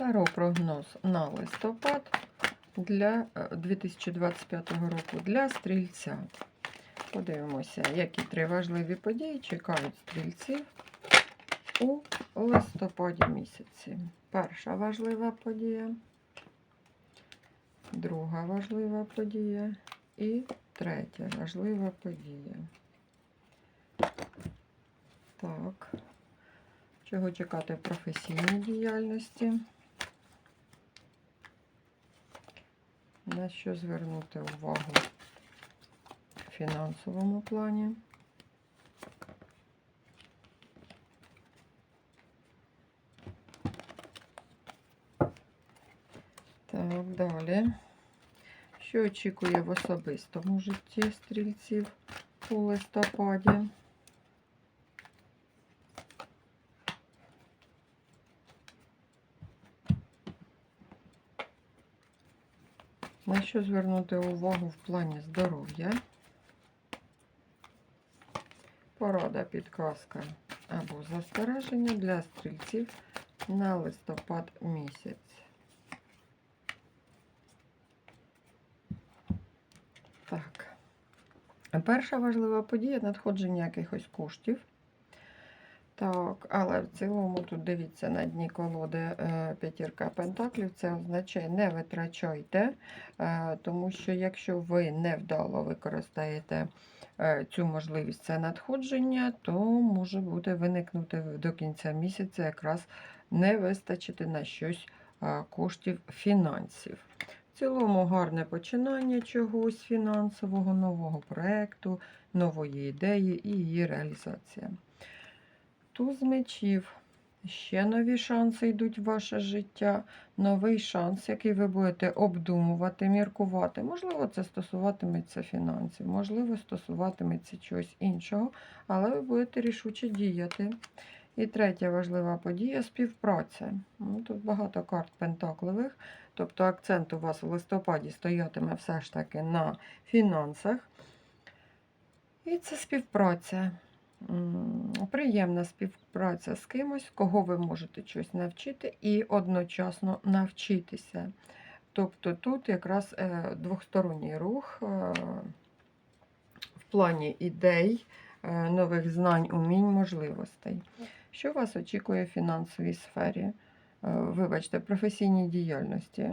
Таро прогноз на листопад для е, 2025 року для стрільця. Подивимося, які три важливі події чекають стрільців у листопаді місяці. Перша важлива подія, друга важлива подія і третя важлива подія. Так. Чого чекати в професійній діяльності? На що звернути увагу в фінансовому плані? Так, далі. Що очікує в особистому житті стрільців у листопаді? На що звернути увагу в плані здоров'я? Порада, підказка або застереження для стрільців на листопад місяць. Так. Перша важлива подія надходження якихось коштів. Так, але в цілому тут дивіться на дні колоди е, п'ятірка пентаклів. Це означає не витрачайте, е, тому що якщо ви невдало використаєте е, цю можливість це надходження, то може буде виникнути до кінця місяця якраз не вистачити на щось коштів фінансів. В цілому гарне починання чогось фінансового, нового проєкту, нової ідеї і її реалізація. Туз мечів. Ще нові шанси йдуть в ваше життя. Новий шанс, який ви будете обдумувати, міркувати. Можливо, це стосуватиметься фінансів, можливо, стосуватиметься чогось іншого, але ви будете рішуче діяти. І третя важлива подія співпраця. Ну, Тут багато карт пентакливих, тобто акцент у вас в листопаді стоятиме все ж таки на фінансах. І це співпраця. Приємна співпраця з кимось, кого ви можете щось навчити, і одночасно навчитися. Тобто тут якраз е, двосторонній рух е, в плані ідей, е, нових знань, умінь, можливостей. Що вас очікує в фінансовій сфері? Вибачте, професійній діяльності?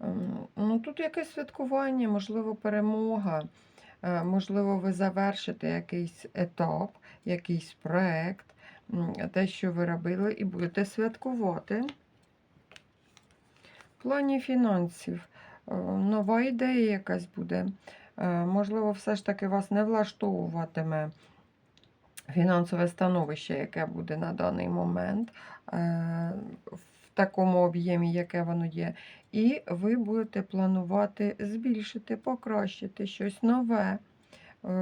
Ем, Ну, тут якесь святкування, можливо, перемога. Е, Можливо, ви завершите якийсь етап, якийсь проект, те, що ви робили, і будете святкувати. В плані фінансів е, нова ідея якась буде. Е, Можливо, все ж таки вас не влаштовуватиме фінансове становище, яке буде на даний момент, такому об'ємі, яке воно є. І ви будете планувати збільшити, покращити щось нове е,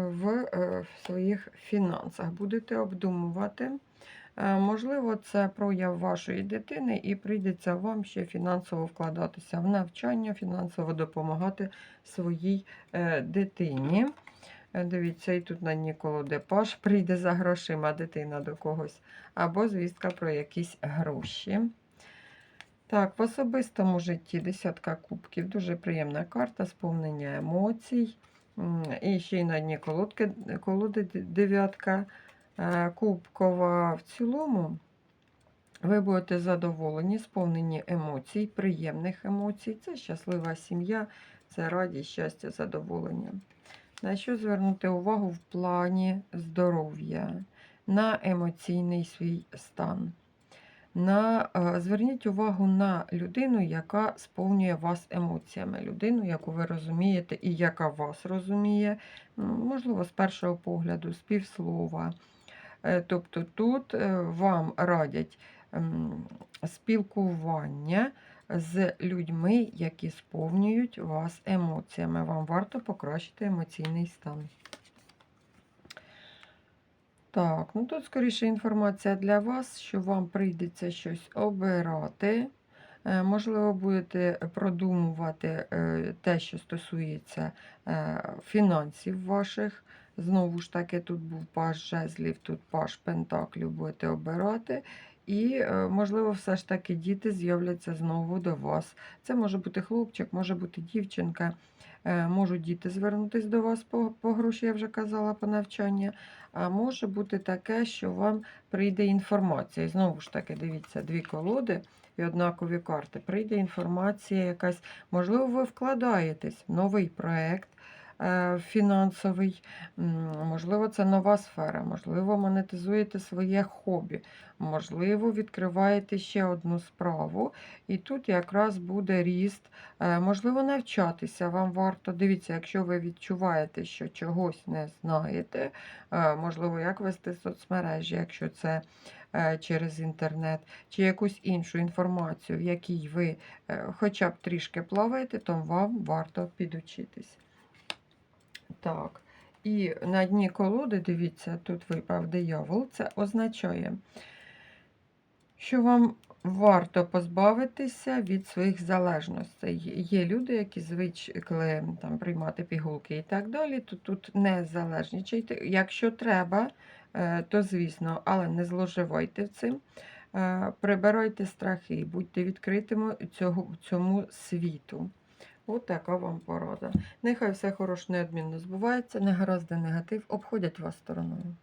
в, е, в своїх фінансах. Будете обдумувати. Е, Можливо, це прояв вашої дитини, і прийдеться вам ще фінансово вкладатися в навчання, фінансово допомагати своїй дитині. Дивіться, і тут на дні колоди паш прийде за грошима дитина до когось, або звістка про якісь гроші. Так, в особистому житті десятка кубків. Дуже приємна карта, сповнення емоцій. І ще й на дні колодки, колоди дев'ятка е, кубкова. В цілому ви будете задоволені, сповнені емоцій, приємних емоцій. Це щаслива сім'я, це радість, щастя, задоволення. На що звернути увагу в плані здоров'я, на емоційний свій стан. На, е, зверніть увагу на людину, яка сповнює вас емоціями, людину, яку ви розумієте і яка вас розуміє, можливо, з першого погляду, з півслова. Е, Тобто тут е, вам радять спілкування з людьми, які сповнюють вас емоціями. Вам варто покращити емоційний стан. Так, ну тут скоріше інформація для вас, що вам прийдеться щось обирати. Е, Можливо, будете продумувати е, те, що стосується е, фінансів ваших. Знову ж таки, тут був паш жезлів, тут паш пентаклів будете обирати. І, е, можливо, все ж таки діти з'являться знову до вас. Це може бути хлопчик, може бути дівчинка. Е, Можуть діти звернутися до вас по, по гроші, я вже казала, по навчанню. А може бути таке, що вам прийде інформація. І знову ж таки, дивіться, дві колоди і однакові карти. Прийде інформація якась, можливо, ви вкладаєтесь в новий проєкт фінансовий, можливо, це нова сфера, можливо, монетизуєте своє хобі, можливо, відкриваєте ще одну справу, і тут якраз буде ріст, Е, можливо, навчатися. Вам варто, дивіться, якщо ви відчуваєте, що чогось не знаєте, е, можливо, як вести соцмережі, якщо це е, через інтернет, чи якусь іншу інформацію, в якій ви е, хоча б трішки плаваєте, то вам варто підучитись. Так. І на дні колоди, дивіться, тут випав диявол, це означає, що вам варто позбавитися від своїх залежностей. Є люди, які звикли там, приймати пігулки і так далі, то тут не залежничайте. Якщо треба, е, то звісно, але не зловживайте цим. Е, Прибирайте страхи, будьте відкритими цього, цьому світу. От така вам порада. Нехай все хороше неодмінно збувається, негаразди негатив обходять вас стороною.